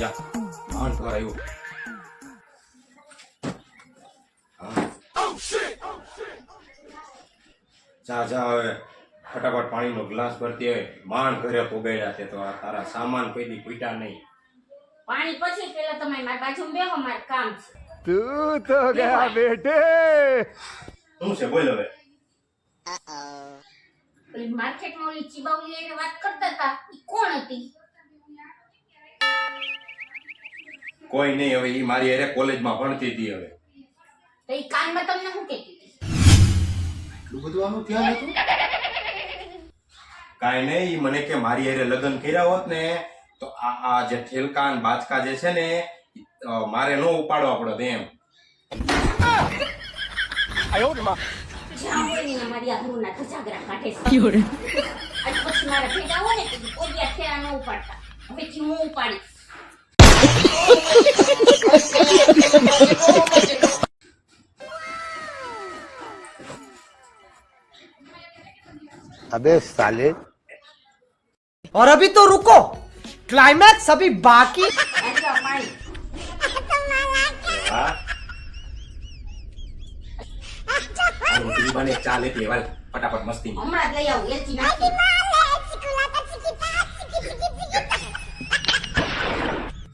જા. માણ પર આવ્યો જા જા હવે. ફટાફટ પાણીનો ગ્લાસ ભરતી હોય. માણ ઘરે પોગેડ્યા છે તો આ તારા સામાન કોઈ પીટા નહીં. પાણી પછી પેલા તમે મારી બાજુ બેહો માર કામ છે. તું તો ગયા બેટે શું છે બોલ હવે. માર્કેટમાં ઓલી ચીબાવલી વાત કરતા હતા. કોણ હતી? કોઈ નહીં હવે એ મારી અરે કોલેજમાં ભણતી હતી હવે. તો એ કાનમાં તમને શું કહેતી એટલું બધું આનું ધ્યાન હતું? કાંઈ નહીં એ મને કે મારી હારે લગ્ન કર્યા હોત ને તો આ આ જે ઠેલકા ને બાચકા જે છે ને મારે નો ઉપાડવા પડત એમ. જ્યાં હોય ને મારી આ ગુરુના ધજાગરા કાઢે છે. અને પછી મારા ભેગા હોય ને તો કોઈ આ થેલા ન ઉપાડતા. હવેથી હું ઉપાડીશ. अबे साले और अभी तो रुको क्लाइमैक्स अभी बाकी આ જો આ પાણી હા હાલો, ઈ મને ચા લેતી હાલ ફટાફટ મસ્તી હમણાં જ લઈ આવું એલચી નાખી